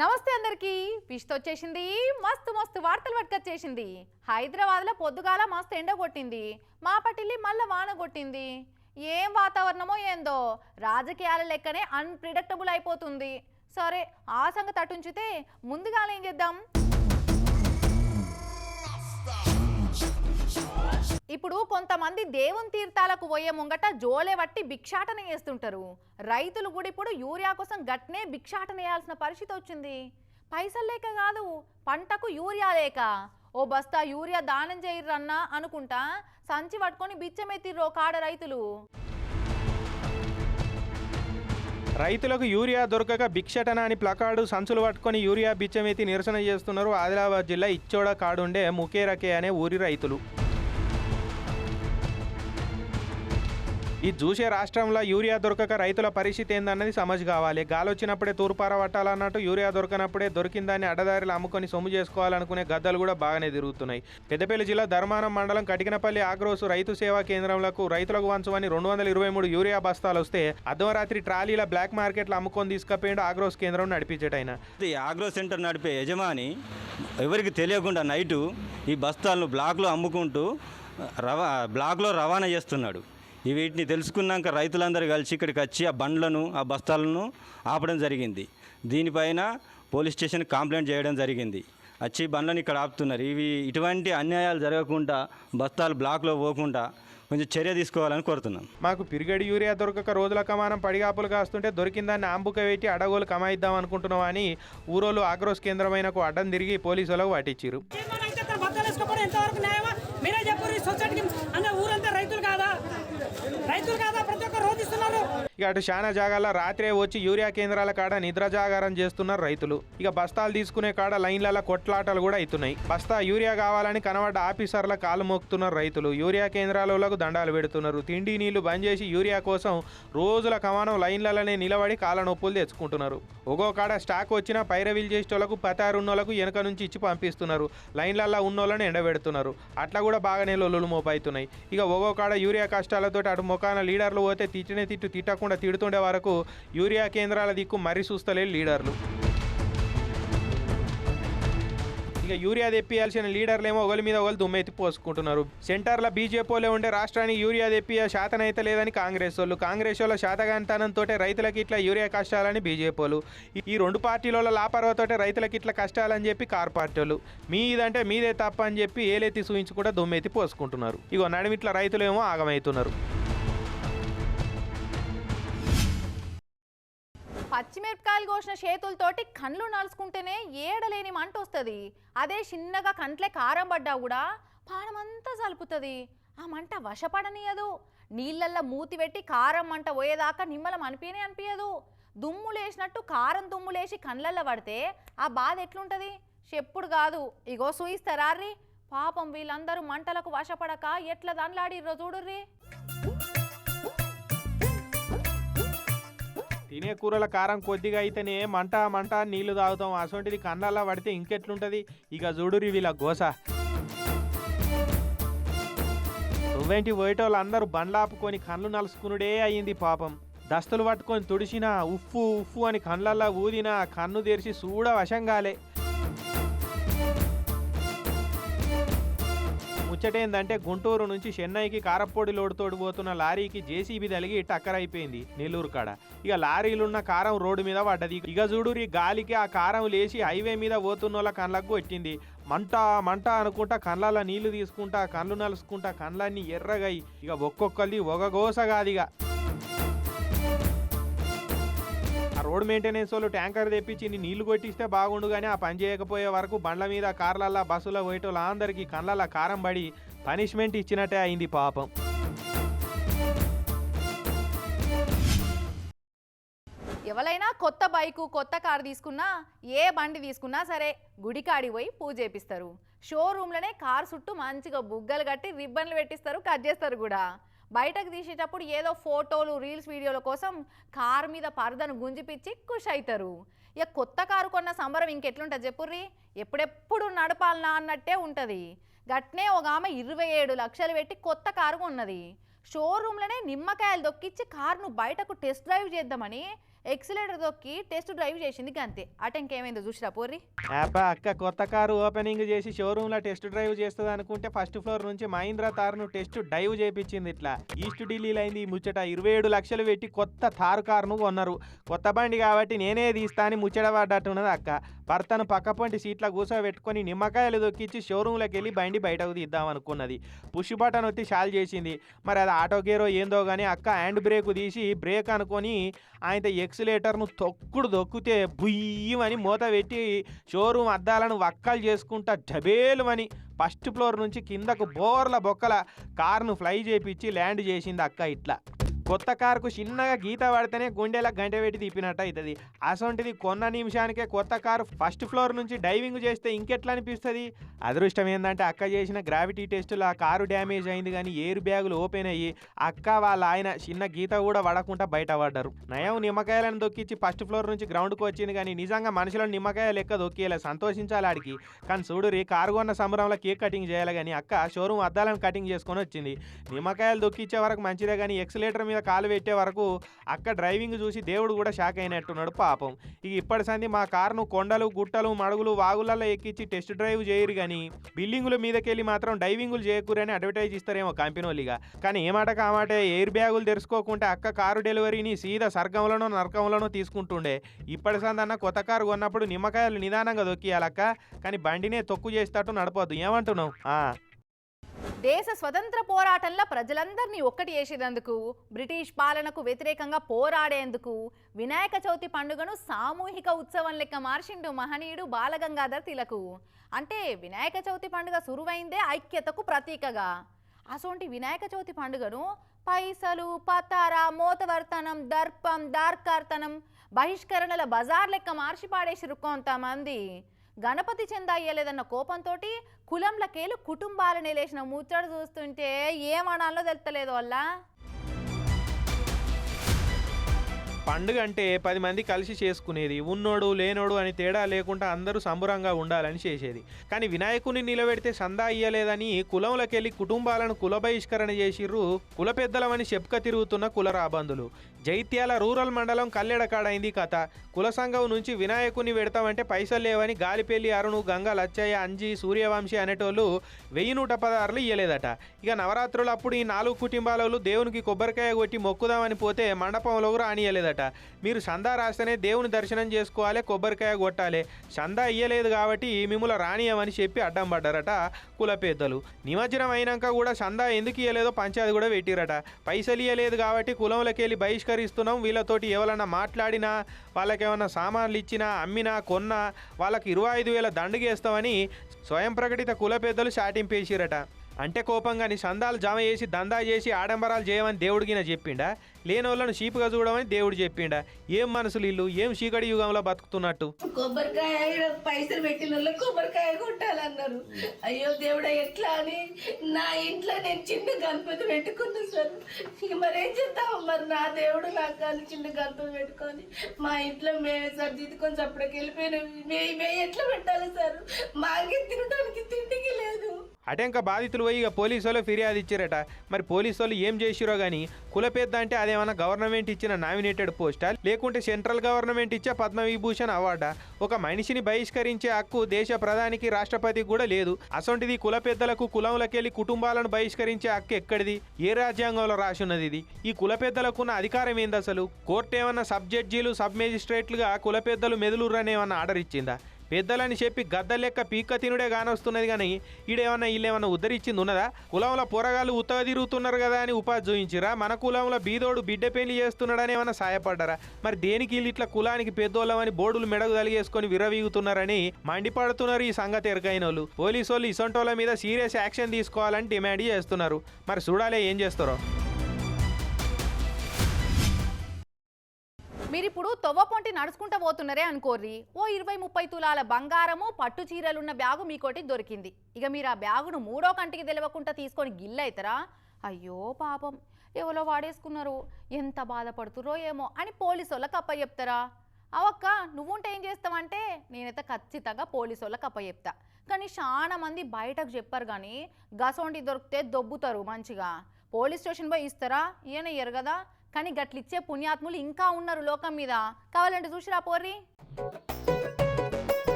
నమస్తే అందరికి. పిష్ట వచ్చేసింది. మస్తు మస్తు వార్తలు పట్టుకొచ్చేసింది. హైదరాబాద్లో పొద్దుగాల మస్తు ఎండ కొట్టింది. మా పట్టిల్లి మళ్ళీ వాన కొట్టింది. ఏం వాతావరణమో ఏందో. రాజకీయాల లెక్కనే అన్ప్రిడక్టబుల్ అయిపోతుంది. సరే ఆ సంగతి అటుంచితే ముందుగానే ఏం చేద్దాం? ఇప్పుడు కొంతమంది దేవుని తీర్థాలకు పోయే ముంగట జోలే పట్టి భిక్షాటన చేస్తుంటారు. రైతులు కూడా ఇప్పుడు యూరియా కోసం గట్నే భిక్షాటన వేయాల్సిన పరిస్థితి వచ్చింది. పైసలు లేక కాదు పంటకు యూరియా లేక. ఓ బస్తా యూరియా దానం చేయరన్నా అనుకుంటా సంచి పట్టుకొని బిచ్చమెత్తిర్రో కాడ రైతులు. రైతులకు యూరియా దొరకక భిక్షటన అని ప్లకార్డు సంచులు పట్టుకొని యూరియా బిచ్చమెత్తి నిరసన చేస్తున్నారు ఆదిలాబాద్ జిల్లా ఇచ్చోడ కాడుండే ముఖేరకే అనే ఊరి రైతులు. ఈ చూసే రాష్ట్రంలో యూరియా దొరకక రైతుల పరిస్థితి ఏందన్నది సమజ్ కావాలి. గాలొచ్చినప్పుడే తూర్పార పట్టాలన్నట్టు యూరియా దొరకనప్పుడే దొరికిందాన్ని అడ్డదారిలో అమ్ముకొని సొమ్ము చేసుకోవాలనుకునే గద్దలు కూడా బాగానే తిరుగుతున్నాయి. పెద్దపల్లి జిల్లా ధర్మానం మండలం కటికనపల్లి ఆగ్రోసు రైతు సేవా కేంద్రంలకు రైతులకు వంచమని రెండు వందల ఇరవై మూడు యూరియా బస్తాలు వస్తే అర్ధరాత్రి ట్రాలీల బ్లాక్ మార్కెట్లో అమ్ముకొని తీసుకుపోయిండు ఆగ్రోస్ కేంద్రం నడిపించటైన. ఆగ్రో సెంటర్ నడిపే యజమాని ఎవరికి తెలియకుండా నైటు ఈ బస్తాలను బ్లాక్లో అమ్ముకుంటూ రవా బ్లాక్లో రవాణా చేస్తున్నాడు. వీటిని తెలుసుకున్నాక రైతులందరూ కలిసి ఇక్కడికి వచ్చి ఆ బండ్లను ఆ బస్తాలను ఆపడం జరిగింది. దీనిపైన పోలీస్ స్టేషన్ కంప్లైంట్ చేయడం జరిగింది. వచ్చి బండ్లను ఇక్కడ ఆపుతున్నారు. ఇవి ఇటువంటి అన్యాయాలు జరగకుండా బస్తాలు బ్లాక్లో పోకుండా కొంచెం చర్య తీసుకోవాలని కోరుతున్నాం. మాకు పిరిగడి యూరియా దొరకక రోజుల కమానం పడిగాపులు కాస్తుంటే దొరికిందాన్ని ఆంబుక పెట్టి అడగోలు కమాయిద్దాం అనుకుంటున్నాం అని ఊరోళ్ళు ఆగ్రోస్ కేంద్రమైనకు అడ్డం తిరిగి పోలీసులకు పట్టించారు తీర్మానానికి అయితే బద్దలు వేసుకోవడం ఎంతవరకు న్యాయమా మీరే చెప్పు ఈ సొసైటీకి అన్న ఊరంతా రైతులు కాదా రైతులు కాదా ప్రతి ఒక్కరు రోధిస్తున్నారు ఇక అటు శానా జాగాల్లో రాత్రే వచ్చి యూరియా కేంద్రాల కాడ నిద్ర జాగారం చేస్తున్నారు రైతులు. ఇక బస్తాలు తీసుకునే కాడ లైన్లలో కొట్లాటలు కూడా అవుతున్నాయి బస్తా యూరియా కావాలని కనబడ్డ ఆఫీసర్ల కాలు మోపుతున్నారు రైతులు యూరియా కేంద్రాలకు దండాలు పెడుతున్నారు. తిండి నీళ్ళు బంద్ చేసి యూరియా కోసం రోజుల కమానం లైన్లలోనే నిలబడి కాళ్ళ నొప్పులు తెచ్చుకుంటున్నారు. ఒక్కో కాడ స్టాక్ వచ్చినా పైరవీలు చేసేటోళ్ళకు పతారున్నోళ్ళకు వెనక నుంచి ఇచ్చి పంపిస్తున్నారు. లైన్లల్లో ఉన్నోళ్ళని ఎండబెడుతున్నారు. అట్లా కూడా బాగానే లొల్లులు మోపవుతున్నాయి ఇక ఒక్కో కాడ యూరియా కష్టాలతో అటు ముఖాన లీడర్లు పోతే తిట్టినే తిట్టు తిట్టకుండా తిడుతుండే వరకు యూరియా కేంద్రాల దిక్కు మరీ చూస్తలే లీడర్లు. ఇక యూరియా తెప్పియాల్సిన లీడర్లేమో ఒకరి మీద ఒకరు దుమ్మెత్తి పోసుకుంటున్నారు. సెంటర్లో బీజేపీలో ఉండే రాష్ట్రానికి యూరియా తెప్పియ శాతం అయితే లేదని కాంగ్రెస్ వాళ్ళు. కాంగ్రెస్ వాళ్ళ శాతగాంతనంతో రైతులకి ఇట్లా యూరియా కష్టాలని బీజేపీలు. ఈ- రెండు పార్టీలలో లాపరవతోటే రైతులకి ఇట్లా కష్టాలని చెప్పి కార్ పార్టీ వాళ్ళు మీదంటే మీదే తప్ప అని చెప్పి ఏలెత్తి సూయించి కూడా దుమ్మెత్తి పోసుకుంటున్నారు. ఇగో నడిమిట్ల రైతులేమో ఆగమవుతున్నారు పచ్చిమిరపకాయలు కోసిన చేతులతోటి కండ్లు నలుచుకుంటేనే ఏడలేని మంట వస్తుంది. అదే చిన్నగా కంట్లే కారం పడ్డా కూడా పానమంతా చలుపుతుంది ఆ మంట వశపడనీయదు. నీళ్ళల్లో మూతి పెట్టి కారం మంట పోయేదాకా నిమ్మలం అనిపించనే అనిపించదు దుమ్ము లేసినట్టు కారం దుమ్ము లేసి కండ్లల్లో పడితే ఆ బాధ ఎట్లుంటుంది? చెప్పుడు కాదు. ఇగో సూయిస్తారార్రి పాపం వీళ్ళందరూ మంటలకు వశపడక ఎట్లా దండ్లాడిర్రో చూడుర్రీ. తినే కూరల కారం కొద్దిగా అయితేనే మంట మంట నీళ్ళు తాగుతాం. అసొంటిది కన్నాల్లో పడితే ఇంకెట్లుంటది? ఇక చూడురి వీళ్ళ గోస. నువ్వేంటి పోయేటోళ్ళు అందరూ బండ్లాపుకొని కళ్ళు నలుసుకునుడే అయ్యింది పాపం. దస్తులు పట్టుకొని తుడిసినా ఉఫ్ఫు ఉఫ్ఫు అని కళ్ళల్లా ఊదినా కన్ను తెరిచి చూడ వశంగాలే. ముచ్చటేందంటే గుంటూరు నుంచి చెన్నైకి కారప్పొడి లోడుతోడు పోతున్న లారీకి జేసీబీ తలిగి టక్కర్ అయిపోయింది నెల్లూరు కాడ. ఇక లారీలున్న కారం రోడ్డు మీద పడ్డది. ఇక చూడురి గాలికి ఆ కారం లేచి హైవే మీద పోతున్న వాళ్ళ కళ్ళకు వచ్చింది మంట మంట అనుకుంటా కళ్ళల్లో నీళ్ళు తీసుకుంటా కళ్ళు నలుసుకుంటా కళ్ళన్నీ ఎర్రగాయి ఇక ఒక్కొక్కరిది ఒక రోడ్ మెయింటెనెన్స్ వాళ్ళు ట్యాంకర్ తెప్పించి నీళ్ళు కొట్టిస్తే బాగుండు కానీ ఆ పని చేయకపోయే వరకు బండ్ల మీద కార్లల్లా బస్సులో పోయేటోళ్ళ అందరికీ కళ్ళల్లా కారం పడి పనిష్మెంట్ ఇచ్చినట్టే అయింది పాపం. ఎవరైనా కొత్త బైకు కొత్త కారు తీసుకున్నా ఏ బండి తీసుకున్నా సరే గుడికాడి పోయి పూజ చేపిస్తారు. షోరూంలోనే కారు చుట్టూ మంచిగా బుగ్గలు కట్టి రిబ్బన్లు పెట్టిస్తారు కట్ చేస్తారు కూడా. బయటకు తీసేటప్పుడు ఏదో ఫోటోలు రీల్స్ వీడియోల కోసం కారు మీద పరదను గుంజిపిచ్చి ఖుష్ అవుతారు ఇక కొత్త కారు కొన్న సంబరం ఇంకెట్లుంటుంది చెప్పుర్రి? ఎప్పుడెప్పుడు నడపాలనా అన్నట్టే ఉంటుంది. గట్నే ఒక ఆమె ఇరవై ఏడు లక్షలు పెట్టి కొత్త కారు కొన్నది. షోరూంలోనే నిమ్మకాయలు దొక్కిచ్చి కారును బయటకు టెస్ట్ డ్రైవ్ చేద్దామని ఎక్సిలేటర్ దొక్కి టెస్ట్ డ్రైవ్ చేసింది అంతే అటెంక్ ఇంకేమైందో చూసిరా పోర్రి? అబ్బా అక్క కొత్త కారు ఓపెనింగ్ చేసి షోరూమ్లో టెస్ట్ డ్రైవ్ చేస్తుంది అనుకుంటే ఫస్ట్ ఫ్లోర్ నుంచి మహీంద్రా తారును టెస్ట్ డ్రైవ్ చేపించింది ఇట్లా. ఈస్ట్ ఢిల్లీలో అయింది ముచ్చట. ఇరవై ఏడు లక్షలు పెట్టి కొత్త తారు కారును కొన్నారు. కొత్త బండి కాబట్టి నేనే తీస్తా అని ముచ్చట పడ్డట్టున్నది అక్క. భర్తను పక్కపంటి సీట్లో కూర్చోబెట్టుకొని నిమ్మకాయలు దొక్కించి షోరూంలోకి వెళ్ళి బండి బయటకు తీద్దాం అనుకున్నది. పుష్ బటన్ వచ్చి షాల్ చేసింది. మరి అది ఆటో గేరో ఏందో కానీ అక్క హ్యాండ్ బ్రేక్ తీసి బ్రేక్ అనుకొని ఆయన ఎక్సిలేటర్ను తొక్కుడు దొక్కితే బుయ్యమని మూత పెట్టి షోరూమ్ అద్దాలను వక్కలు చేసుకుంటా డబేలుమని ఫస్ట్ ఫ్లోర్ నుంచి కిందకు బోర్ల బొక్కల కారును ఫ్లై చేపించి ల్యాండ్ చేసింది అక్క ఇట్లా. కొత్త కారుకు చిన్నగా గీత పడితేనే గుండెలకు గంట పెట్టి తిప్పినట్టు అవుతుంది. అసొంటిది కొన్న నిమిషానికే కొత్త కారు ఫస్ట్ ఫ్లోర్ నుంచి డైవింగ్ చేస్తే ఇంకెట్లా అనిపిస్తుంది? అదృష్టం ఏంటంటే అక్క చేసిన గ్రావిటీ టెస్టులో ఆ కారు డ్యామేజ్ అయింది కానీ ఎయిర్ బ్యాగులు ఓపెన్ అయ్యి అక్క వాళ్ళ ఆయన చిన్న గీత కూడా పడకుండా బయటపడ్డారు. నయం నిమ్మకాయలను దొక్కించి ఫస్ట్ ఫ్లోర్ నుంచి గ్రౌండ్కి వచ్చింది కానీ నిజంగా మనుషులను నిమ్మకాయ లెక్క దొక్కేలా సంతోషించాలి ఆడికి. కానీ చూడురి కారు కొన్న సంబరంలో కేక్ కటింగ్ చేయాలి కానీ అక్క షోరూమ్ అద్దాలను కటింగ్ చేసుకొని వచ్చింది. నిమ్మకాయలు దొక్కిచ్చే వరకు మంచిదే కానీ ఎక్సలేటర్ మీద కాలు పెట్టే వరకు అక్క డ్రైవింగ్ చూసి దేవుడు కూడా షాక్ అయినట్టున్నాడు పాపం. ఇక ఇప్పటి సంది మా కారును కొండలు గుట్టలు మడుగులు వాగులలో ఎక్కించి టెస్ట్ డ్రైవ్ చేయరు కానీ బిల్డింగుల మీదకెళ్ళి మాత్రం డైవింగులు చేయకూరని అడ్వర్టైజ్ ఇస్తారేమో కంపెనీ వాళ్ళు ఇక కానీ ఏమాట కామాటే ఎయిర్ బ్యాగులు తెరుచుకోకుంటే అక్క కారు డెలివరీని సీదా సర్గంలోనో నరకంలోనో తీసుకుంటుండే. ఇప్పటి సందన్న కొత్త కారు కొన్నప్పుడు నిమ్మకాయలు నిదానంగా దొక్కియాలక్క కానీ బండినే తొక్కు చేసేటట్టు నడపొద్దు. ఏమంటున్నావు? దేశ స్వతంత్ర పోరాటంలో ప్రజలందరినీ ఒక్కటి చేసేటందుకు బ్రిటిష్ పాలనకు వ్యతిరేకంగా పోరాడేందుకు వినాయక చవితి పండుగను సామూహిక ఉత్సవం లెక్క మార్చిండు మహనీయుడు బాలగంగాధర్ తిలకు. అంటే వినాయక చవితి పండుగ సురువైందే ఐక్యతకు ప్రతీకగా. అసోంటి వినాయక చవితి పండుగను పైసలు పతార మోతవర్తనం దర్పం దార్కార్తనం బహిష్కరణల బజార్ లెక్క మార్చి పాడేసిరు కొంతమంది. గణపతి చెంద అయ్యలేదన్న కోపంతో కులంలకేలు కుటుంబాలు లేచిన ముచ్చట చూస్తుంటే ఏమనాలో తెలుస్తలేదు వల్ల పండుగ అంటే పది మంది కలిసి చేసుకునేది. ఉన్నోడు లేనోడు అని తేడా లేకుండా అందరూ సంబురంగా ఉండాలని చేసేది. కానీ వినాయకుని నిలబెడితే సందా ఇయ్యలేదని కులంలోకెళ్ళి కుటుంబాలను కుల బహిష్కరణ చేసిర్రు కుల పెద్దలమని చెప్పుక తిరుగుతున్న కుల రాబందులు. జైత్యాల రూరల్ మండలం కల్లెడకాడైంది కథ. కుల సంఘం నుంచి వినాయకుని పెడతామంటే పైసలు లేవని గాలిపల్లి అరుణు గంగ లచ్చయ్య అంజి సూర్యవంశి అనేటోళ్ళు వెయ్యి నూట పదహారులు ఇయ్యలేదట. ఇక నవరాత్రులు అప్పుడు ఈ నాలుగు కుటుంబాలలో దేవునికి కొబ్బరికాయ కొట్టి మొక్కుదామని పోతే మండపంలో రానియలేదట మీరు సందా రాస్తేనే దేవుని దర్శనం చేసుకోవాలి కొబ్బరికాయ కొట్టాలి. సందా ఇయ్యలేదు కాబట్టి మిమ్మల్ని రానియమని చెప్పి అడ్డం పడ్డారట కుల పెద్దలు నిమజ్జనం అయినాక కూడా సందా ఎందుకు ఇయ్యలేదో పంచాయతీ కూడా పెట్టిరట. పైసలు ఇయ్యలేదు కాబట్టి కులంలోకి వెళ్ళి బహిష్కరిస్తున్నాం. వీళ్ళతోటి ఎవరన్నా మాట్లాడినా వాళ్ళకి ఏమన్నా సామాన్లు ఇచ్చినా అమ్మినా కొన్నా వాళ్ళకి ఇరవై ఐదు వేల దండుగేస్తామని స్వయం ప్రకటిత కుల పెద్దలు చాటింపేసిరట. అంటే కోపంగాని సందాలు జమ చేసి దందా చేసి ఆడంబరాలు చేయమని దేవుడికిన చెప్పిండా? లేనోళ్ళను చీపుగా చూడమని దేవుడు చెప్పిండా? ఏం మనసులు ఇల్లు? ఏం చీకటి యుగంలో బతుకుతున్నట్టు? కొబ్బరికాయ పైసలు పెట్టిన వాళ్ళు కొబ్బరికాయ కొట్టాలన్నారు. అయ్యో దేవుడా ఎట్లా అని? నా ఇంట్లో నేను చిన్న గణపతి పెట్టుకున్నా సార్. ఇక మరేం చేద్దాం? మరి నా దేవుడు నాకు కానీ చిన్న గణపతి పెట్టుకొని. మా ఇంట్లో మేమే సార్ దిద్దుకొని చప్పటికి వెళ్ళిపోయినా మే మే ఎట్లా పెట్టాలి సార్? మాకే తినడానికి తిండికి లేదు. అటెంక బాధితులు పోయి ఇక పోలీసు వాళ్ళు ఫిర్యాదు ఇచ్చారట. మరి పోలీసు వాళ్ళు ఏం చేసిరో కానీ కులపేద్ద అంటే అదేమన్నా గవర్నమెంట్ ఇచ్చిన నామినేటెడ్ పోస్టా? లేకుంటే సెంట్రల్ గవర్నమెంట్ ఇచ్చే పద్మవిభూషణ్ అవార్డా? ఒక మనిషిని బహిష్కరించే హక్కు దేశ ప్రధానికి రాష్ట్రపతికి కూడా లేదు. అసొంటిది కుల పెద్దలకు కులంలోకెళ్ళి కుటుంబాలను బహిష్కరించే హక్కు ఎక్కడిది? ఏ రాజ్యాంగంలో రాసున్నది ఇది? ఈ కుల పెద్దలకున్న అధికారం ఏంది అసలు కోర్టు ఏమన్నా సబ్ జడ్జీలు సబ్ మేజిస్ట్రేట్లుగా కుల పెద్దలు ఏమన్నా ఆర్డర్ ఇచ్చిందా? పెద్దలని చెప్పి గద్ద లెక్క పీక్క తినుడే కానొస్తున్నది కానీ ఈడేమన్నా వీళ్ళేమన్నా ఉద్ధరించింది ఉన్నదా కులంలో పొరగాళ్ళు ఉత్తగా తిరుగుతున్నారు కదా అని ఉపాధి చూయించిరా మన కులంలో బీదోడు బిడ్డ పెళ్ళి చేస్తున్నాడని ఏమన్నా సాయపడ్డారా? మరి దేనికి వీళ్ళు ఇట్లా కులానికి పెద్దోళ్ళమని బోర్డులు మెడకు తలిగేసుకొని విరవీగుతున్నారని మండిపడుతున్నారు ఈ సంగతి ఎరకైన వాళ్ళు పోలీసు వాళ్ళు ఇసొంటోళ్ళ మీద సీరియస్ యాక్షన్ తీసుకోవాలని డిమాండ్ చేస్తున్నారు. మరి చూడాలి ఏం చేస్తారో. మీరు ఇప్పుడు తొవ్వపొంటి నడుచుకుంటూ పోతున్నారే అనుకోర్రి. ఓ ఇరవై ముప్పై తులాల బంగారము పట్టు చీరలున్న బ్యాగు మీకోటి దొరికింది. ఇక మీరు ఆ బ్యాగును మూడో కంటికి తెలవకుండా తీసుకొని గిల్లైతరా? అయ్యో పాపం. ఎవరో వాడేసుకున్నారు? ఎంత బాధపడుతురో ఏమో అని పోలీసు వాళ్ళకి అప్ప చెప్తారా? అవక్క నువ్వుంటే ఏం చేస్తావంటే నేనైతే ఖచ్చితంగా పోలీసు వాళ్ళకి అప్ప చెప్తా. కానీ చాలా మంది బయటకు చెప్పారు కానీ గసోంటి దొరికితే దొబ్బుతారు మంచిగా. పోలీస్ స్టేషన్ పోయి ఇస్తారా? ఈయన ఇయ్యరు కదా. కానీ గట్లిచ్చే పుణ్యాత్ములు ఇంకా ఉన్నారు లోకం మీద. కావాలంటే చూసిరా పోర్రి?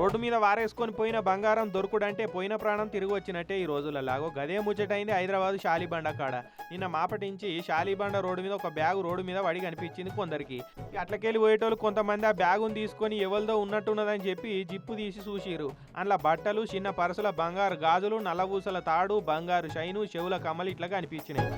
రోడ్డు మీద వారేసుకొని పోయిన బంగారం దొరుకుడంటే పోయిన ప్రాణం తిరిగి వచ్చినట్టే ఈ రోజులలాగో. గదే ముచ్చటైంది హైదరాబాద్ షాలిబండ కాడ. నిన్న మాపటించి షాలిబండ రోడ్డు మీద ఒక బ్యాగు రోడ్డు మీద వడి కనిపించింది కొందరికి. అట్లకెళ్ళి పోయేటోళ్ళు కొంతమంది ఆ బ్యాగును తీసుకొని ఎవరిదో ఉన్నట్టున్నదని చెప్పి జిప్పు తీసి చూసిరు అందులో బట్టలు చిన్న పరసల బంగారు గాజులు నల్లబూసల తాడు బంగారు షైను చెవుల కమ్మలు ఇట్లా కనిపించినాయి.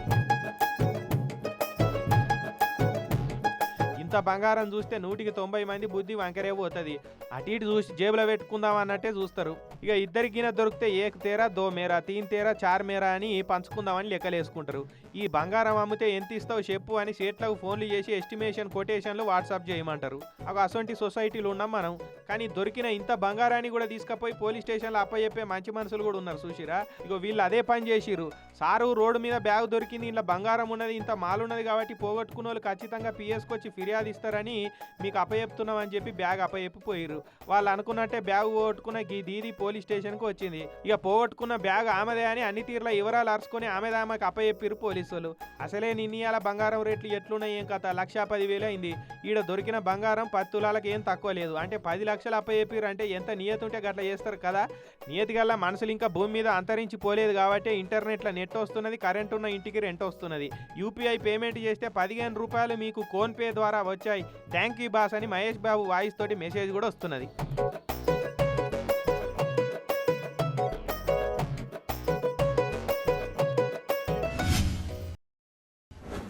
ఇంత బంగారం చూస్తే నూటికి తొంభై మంది బుద్ధి వంకరే పోతుంది. అటు ఇటు చూసి జేబులో పెట్టుకుందాం అన్నట్టే చూస్తారు. ఇక ఇద్దరికిన దొరికితే ఏక్ తేరా దో మేరా తీన్ తేరా చార్ మేరా అని పంచుకుందామని లెక్కలేసుకుంటారు. ఈ బంగారం అమ్మితే ఎంత ఇస్తావు చెప్పు అని సేట్లకు ఫోన్లు చేసి ఎస్టిమేషన్ కొటేషన్లు వాట్సాప్ చేయమంటారు. అవి అసొంటి సొసైటీలు ఉన్నాం మనం. కానీ దొరికిన ఇంత బంగారాన్ని కూడా తీసుకుపోయి పోలీస్ స్టేషన్లో అప్పచెప్పే మంచి మనుషులు కూడా ఉన్నారు చూసిరా? ఇగో వీళ్ళు అదే పని చేసిరు సారు రోడ్డు మీద బ్యాగ్ దొరికింది ఇంట్లో బంగారం ఉన్నది ఇంత మాలున్నది కాబట్టి పోగొట్టుకున్న వాళ్ళు ఖచ్చితంగా పిఎస్కి వచ్చి ఫిర్యాదు ఇస్తారని మీకు అప్పచెప్తున్నామని చెప్పి బ్యాగ్ అప్పచెప్పిపోయారు వాళ్ళు అనుకున్నట్టే బ్యాగ్ పోగొట్టుకున్న గీ దీది పోలీస్ స్టేషన్కి వచ్చింది. ఇక పోగొట్టుకున్న బ్యాగ్ ఆమెదే అని అన్ని తీర్ల వివరాలు అరుచుకొని ఆమెదే ఆమెకు అప్పచెప్పిరు పోలీసులు అసలే నిన్నీయాల బంగారం రేట్లు ఎట్లున్నాయి ఏం కథ? లక్షా పదివేలు అయింది. ఈడ దొరికిన బంగారం పది తులాలకు ఏం తక్కువ లేదు. అంటే పది లక్షలు అప్పచెప్పిరు అంటే ఎంత నియతి ఉంటే గట్ల చేస్తారు కదా? నియతి గల్లా మనుషులు ఇంకా భూమి మీద అంతరించి పోలేదు కాబట్టి ఇంటర్నెట్లో నెట్ వస్తున్నది కరెంట్ ఉన్న ఇంటికి రెంట్ వస్తున్నది. యూపీఐ పేమెంట్ చేస్తే పదిహేను రూపాయలు మీకు ఫోన్పే ద్వారా వచ్చాయి. థ్యాంక్ యూ బాస్ అని మహేష్ బాబు వాయిస్ తోటి మెసేజ్ కూడా వస్తున్నది.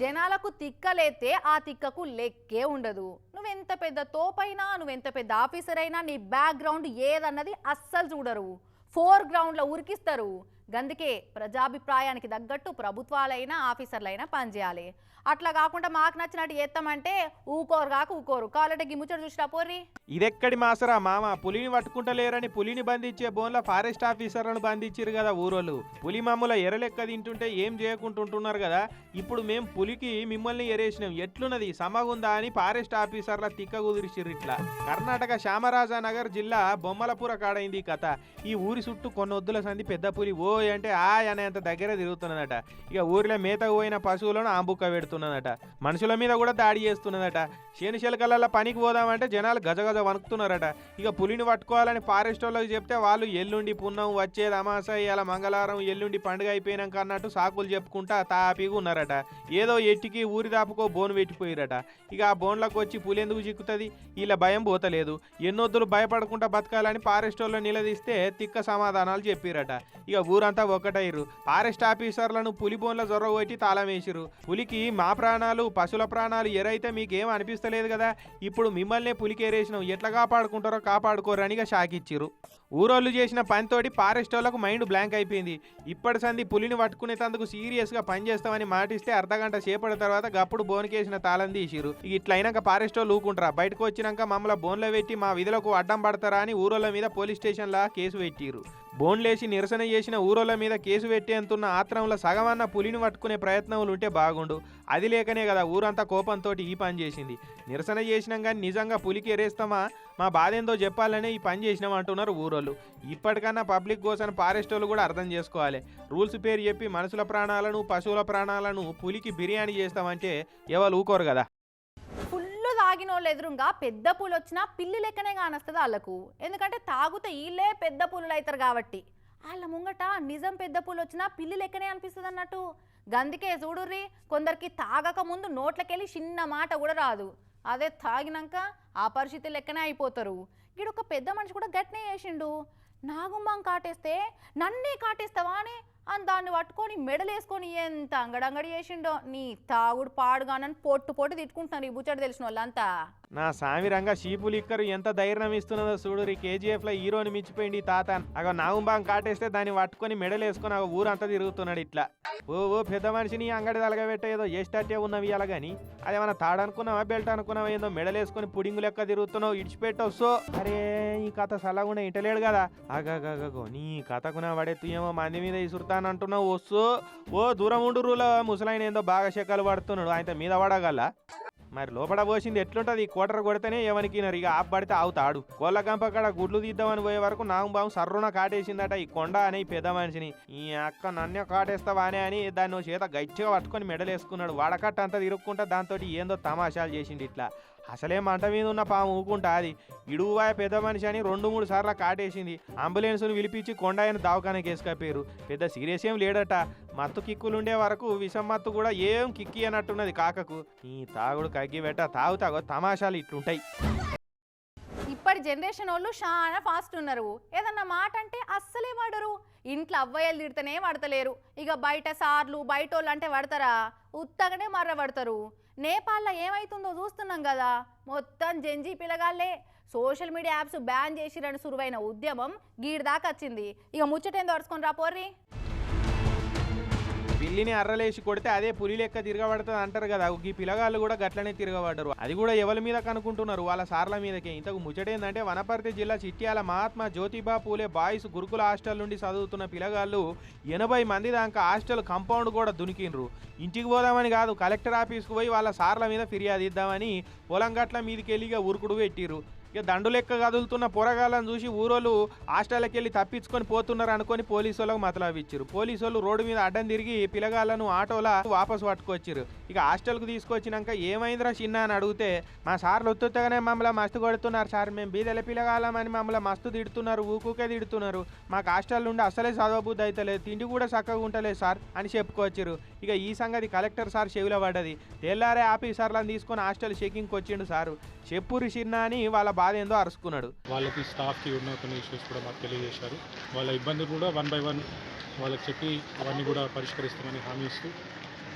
జనాలకు తిక్కలేతే ఆ తిక్కకు లెక్కే ఉండదు. నువ్వెంత పెద్ద తోపైనా నువ్వెంత పెద్ద ఆఫీసర్ అయినా నీ బ్యాక్గ్రౌండ్ ఏదన్నది అస్సలు చూడరు. ఫోర్ గ్రౌండ్లో ఉరికిస్తారు. గందుకే ప్రజాభిప్రాయానికి తగ్గట్టు ప్రభుత్వాలైనా ఆఫీసర్లైనా పనిచేయాలి. అట్లా కాకుండా మాకు నచ్చినట్టు చేస్తామంటే ఊకోరు కాక ఊకోరు. కావాలంటే గిమ్ముచ్చడు చూసినా పోర్రి. ఇదెక్కడి మాసరా మామ? పులిని పట్టుకుంటలేరని పులిని బంధించే బోన్ల ఫారెస్ట్ ఆఫీసర్లను బంధించారు కదా ఊరోళ్ళు. పులి మమ్మల ఎరలెక్క తింటుంటే ఏం చేయకుంటుంటున్నారు కదా? ఇప్పుడు మేము పులికి మిమ్మల్ని ఎరేసినాం. ఎట్లున్నది? సమగుందా అని ఫారెస్ట్ ఆఫీసర్ల తిక్క కుదిరిచిర్రు ఇట్లా. కర్ణాటక శ్యామరాజానగర్ జిల్లా బొమ్మలపుర కాడైంది కథ. ఈ ఊరి చుట్టూ కొన్ని వద్దుల సంది పెద్ద పులి ఓ అంటే ఆ అనేంత దగ్గర తిరుగుతున్నదట. ఇక ఊరిలో మేతకు పోయిన పశువులను ఆంబుక్క పెడుతున్నదట. మనుషుల మీద కూడా దాడి చేస్తున్నదట. శేను శెలకల పనికి పోదామంటే జనాలు గజగజ వణుకుతున్నారట. ఇక పులిని పట్టుకోవాలని ఫారెస్ట్ వాళ్ళకి చెప్తే వాళ్ళు ఎల్లుండి పున్నం వచ్చేది అమాస ఇలా మంగళవారం ఎల్లుండి పండుగ అయిపోయినాక అన్నట్టు సాకులు చెప్పుకుంటా తాపిగా ఉన్నారట. ఏదో ఎట్టికి ఊరి దాపుకో బోన్ పెట్టిపోయిరట. ఇక ఆ బోన్లకు వచ్చి పులి ఎందుకు చిక్కుతుంది? వీళ్ళ భయం పోతలేదు. ఎన్నొద్దులు భయపడకుండా బతకాలని ఫారెస్ట్ వాళ్ళు నిలదీస్తే తిక్క సమాధానాలు చెప్పిరట. ఇక ఊరంతా ఒక్కటైరు ఫారెస్ట్ ఆఫీసర్లను పులి బోన్ల జొర్ర కొట్టి తాళం వేసిరు పులికి మా ప్రాణాలు పశువుల ప్రాణాలు ఎరైతే మీకేం అనిపిస్తలేదు కదా? ఇప్పుడు మిమ్మల్నే పులికేరేసినాం. ఎట్లా కాపాడుకుంటారో కాపాడుకోరని ఇక షాక్ ఊరోళ్ళు చేసిన పనితోటి ఫారెస్ట్ వాళ్ళకు మైండ్ బ్లాంక్ అయిపోయింది. ఇప్పటి సంది పులిని పట్టుకునేటందుకు సీరియస్గా పనిచేస్తామని మాటిస్తే అర్ధగంట సేపటి తర్వాత గప్పుడు బోన్కేసిన తాళం తీసిరు ఇక ఇట్లయినాక ఫారెస్ట్ వాళ్ళు ఊకుంటారా. బయటకు వచ్చినాక మమ్మల్ని బోన్లో పెట్టి మా విధులకు అడ్డం పడతారా అని ఊరోళ్ళ మీద పోలీస్ స్టేషన్లా కేసు పెట్టిరు బోన్లేసి నిరసన చేసిన ఊరోళ్ళ మీద కేసు పెట్టేంతున్న ఆత్రంలో సగమన్న పులిని పట్టుకునే ప్రయత్నములు ఉంటే బాగుండు. అది లేకనే కదా ఊరంతా కోపంతో ఈ పని చేసింది. నిరసన చేసినాం కానీ నిజంగా పులికి ఎరేస్తామా? మా బాధ ఏందో చెప్పాలనే ఈ పని చేసినాం అంటున్నారు ఊరోళ్ళు. ఇప్పటికన్నా పబ్లిక్ కోసం ఫారెస్ట్ వాళ్ళు కూడా అర్థం చేసుకోవాలి. రూల్స్ పేరు చెప్పి మనుషుల ప్రాణాలను పశువుల ప్రాణాలను పులికి బిర్యానీ చేస్తామంటే ఎవరు ఊకోరు కదా? తాగి వాళ్ళు ఎదురుగా పెద్ద పూలు వచ్చినా పిల్లి లెక్కనే కానొస్తుంది వాళ్ళకు ఎందుకంటే తాగుతే వీళ్ళే పెద్ద పూలు అవుతారు కాబట్టి. వాళ్ళ ముంగట నిజం పెద్ద పూలు వచ్చినా పిల్లి లెక్కనే అనిపిస్తుంది అన్నట్టు గందికే చూడుర్రి కొందరికి తాగక ముందు నోట్లకెళ్ళి చిన్న మాట కూడా రాదు. అదే తాగినాక ఆ పరిస్థితి లెక్కనే అయిపోతారు. ఇక్కడ ఒక పెద్ద మనిషి కూడా గట్నే చేసిండు. నాగుంబం కాటేస్తే నన్నే కాటేస్తావా అని అని దాన్ని పట్టుకొని మెడలేసుకొని ఎంత అంగడంగడి చేసిండో నీ తాగుడు పాడుగానని పొట్టు పొట్టు తిట్టుకుంటున్నారు ఈ బుచ్చడి తెలిసిన వాళ్ళంతా. నా సామిరంగా షీపు ఇక్కరు ఎంత ధైర్యం ఇస్తున్నదో చూడు కేజీఎఫ్లో హీరోని మించిపోయింది ఈ తాత అగ నాగుంబాం కాటేస్తే దాన్ని పట్టుకొని మెడలేసుకొని అగ ఊరంతా తిరుగుతున్నాడు ఇట్లా. ఓ ఓ పెద్ద మనిషిని అంగడి తలగబెట్ట ఏదో చేసేటట్టే ఉన్నవి ఇలా కానీ అదేమన్నా తాడనుకున్నావా బెల్ట్ అనుకున్నావా ఏందో మెడలేసుకొని పుడింగు లెక్క తిరుగుతున్నావు ఇడిచిపెట్టవు సో. అరే ఈ కథ సలాగుండా ఇంటలేడు కదా. అగగగో నీ కథకు నా పడెత్తు ఏమో మంది మీద ఇసురుతానంటున్నావు వస్తూ ఓ దూరం ఉండు రూల ముసలాయన ఏందో బాగా శకలు పడుతున్నాడు ఆయన మీద పడగల మరి లోపల పోసింది ఎట్లుంటది? కోటర కొడితేనే ఎవరికినరు ఇక ఆ పడితే ఆవుతాడు కోళ్ళ గంప కాడ గుడ్లు తీద్దామని పోయే వరకు నాగు బాబు సర్రున కాటేసిందట ఈ కొండ అని పెద్ద మనిషిని. ఈ అక్క నన్నే కాటేస్తావా అని అని దాన్ని చేత గట్టిగా పట్టుకొని మెడలేసుకున్నాడు. వడకట్ట అంతా తిరుక్కుంటా దాంతో ఏందో తమాషాలు చేసిండు ఇట్లా. అసలే మంట మీద ఉన్న పాము ఊకుంటా అది. ఇడువాయ పెద్ద మనిషి అని రెండు మూడు సార్లు కాటేసింది. అంబులెన్స్ను పిలిపించి కొండాయన దవాఖానకి వేసుకపోయారు పెద్ద సీరియస్ ఏం లేడట. మత్తు కిక్కులు ఉండే వరకు విషం మత్తు కూడా ఏం కిక్కి అన్నట్టున్నది కాకకు. ఈ తాగుడు కగ్గి పెట్ట తాగు తాగో తమాషాలు ఇట్లుంటాయి. ఇప్పటి జనరేషన్ వాళ్ళు చాలా ఫాస్ట్ ఉన్నారు. ఏదన్నా మాట అంటే అస్సలే వాడరు. ఇంట్లో అవ్వయ్యలు తిడితేనే పడతలేరు ఇక బయట సార్లు బయట వాళ్ళు అంటే పడతారా ఉత్తగానే మర్ర పడతారు. నేపాల్లో ఏమవుతుందో చూస్తున్నాం కదా. మొత్తం జంజీ పిల్లగాళ్ళే. సోషల్ మీడియా యాప్స్ బ్యాన్ చేసిరని సురువైన ఉద్యమం గీడి దాకా వచ్చింది. ఇక ముచ్చటేం దొడుచుకొని రా పోర్రీ. పిల్లిని అర్రలేసి కొడితే అదే పులి లెక్క తిరగబడుతుంది అంటారు కదా. ఈ పిల్లగాళ్ళు కూడా గట్లనే తిరగబడ్డరు. అది కూడా ఎవరి మీద కనుక్కుంటున్నారు? వాళ్ళ సార్ల మీదకే. ఇంతకు ముచ్చటేందంటే వనపర్తి జిల్లా చిట్యాల మహాత్మా జ్యోతిబా పూలే బాయ్స్ గురుకుల హాస్టల్ నుండి చదువుతున్న పిల్లగాళ్ళు ఎనభై మంది దాకా హాస్టల్ కంపౌండ్ కూడా దునికిండ్రు. ఇంటికి పోదామని కాదు కలెక్టర్ ఆఫీస్కి పోయి వాళ్ళ సార్ల మీద ఫిర్యాదు ఇద్దామని పొలం గట్ల మీదకి వెళ్ళిగా ఉరుకుడు పెట్టిర్రు. ఇక దండు లెక్క కదులుతున్న పొరగాలను చూసి ఊరోళ్ళు హాస్టల్కి వెళ్ళి తప్పించుకొని పోతున్నారు అనుకొని పోలీసు వాళ్ళకు మతలావి ఇచ్చారు పోలీసు వాళ్ళు రోడ్డు మీద అడ్డం తిరిగి పిల్లగాళ్ళను ఆటోలా వాపస్ పట్టుకొచ్చారు. ఇక హాస్టల్కు తీసుకొచ్చినాక ఏమైందిరా చిన్న అని అడిగితే మా సార్లు ఒత్తుతగానే మమ్మల్ని మస్తు కొడుతున్నారు సార్. మేము బీదల పిల్లగాళ్ళమని మమ్మల్ని మస్తు తిడుతున్నారు ఊకుకే తిడుతున్నారు. మాకు హాస్టల్ నుండి అసలే చదవబుద్ధి అవుతలేదు తిండి కూడా చక్కగా ఉంటలేదు సార్ అని చెప్పుకొచ్చారు. ఇక ఈ సంగతి కలెక్టర్ సార్ చెవిలో పడ్డది. తెల్లారే ఆఫీసర్లను తీసుకొని హాస్టల్ చెకింగ్కి వచ్చిండు సారు. చెప్పురు చిన్న అని వాళ్ళ బాధ ఏందో అరుచుకున్నాడు వాళ్ళకి స్టాఫ్కి ఉన్న కొన్ని ఇష్యూస్ కూడా మాకు తెలియజేశారు. వాళ్ళ ఇబ్బందులు కూడా వన్ బై వన్ వాళ్ళకి చెప్పి అవన్నీ కూడా పరిష్కరిస్తామని హామీ ఇస్తూ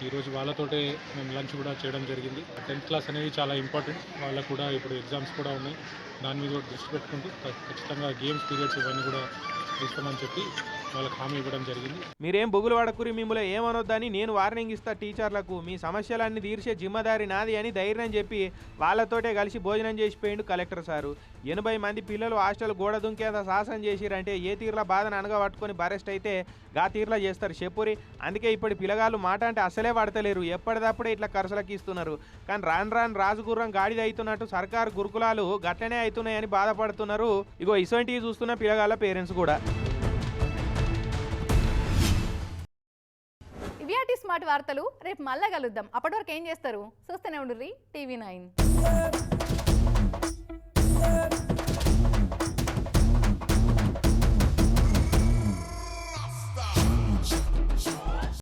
ఈరోజు వాళ్ళతోటే మేము లంచ్ కూడా చేయడం జరిగింది. టెన్త్ క్లాస్ అనేది చాలా ఇంపార్టెంట్ వాళ్ళకు కూడా ఇప్పుడు ఎగ్జామ్స్ కూడా ఉన్నాయి. దాని మీద కూడా దృష్టి పెట్టుకుంటూ ఖచ్చితంగా గేమ్స్ పీరియడ్స్ ఇవన్నీ కూడా ఇస్తామని చెప్పి వాళ్ళకి హామీ ఇవ్వడం జరిగింది. మీరేం బొగులు పడకురి మిమ్మల్ని ఏమనొద్దని నేను వార్నింగ్ ఇస్తా టీచర్లకు. మీ సమస్యలన్నీ తీర్చే జిమ్మదారి నాది అని ధైర్యం చెప్పి వాళ్ళతోటే కలిసి భోజనం చేసిపోయిండు కలెక్టర్ సారు. ఎనభై మంది పిల్లలు హాస్టల్ గోడ దుంకేంత సాహసం చేసిరంటే ఏ తీర్ల బాధను అనగా పట్టుకొని బరెస్ట్ అయితే గా తీర్లా చేస్తారు చెప్పురి. అందుకే ఇప్పుడు పిల్లగాళ్ళు మాట అంటే అసలే పడతలేరు. ఎప్పటిదప్పుడే ఇట్లా కరసలకి ఇస్తున్నారు. కానీ రాను రాను రాజుగుర్రం గాడిద అవుతున్నట్టు సర్కారు గురుకులాలు గట్లనే అవుతున్నాయని బాధపడుతున్నారు. ఇగో ఇసొంటివి చూస్తున్న పిల్లగాళ్ళ పేరెంట్స్ కూడా. ఇలాంటి వార్తలు రేపు మళ్ళా కలుద్దాం. అప్పటి వరకు ఏం చేస్తారు? చూస్తూనే ఉండుర్రి. TV nine.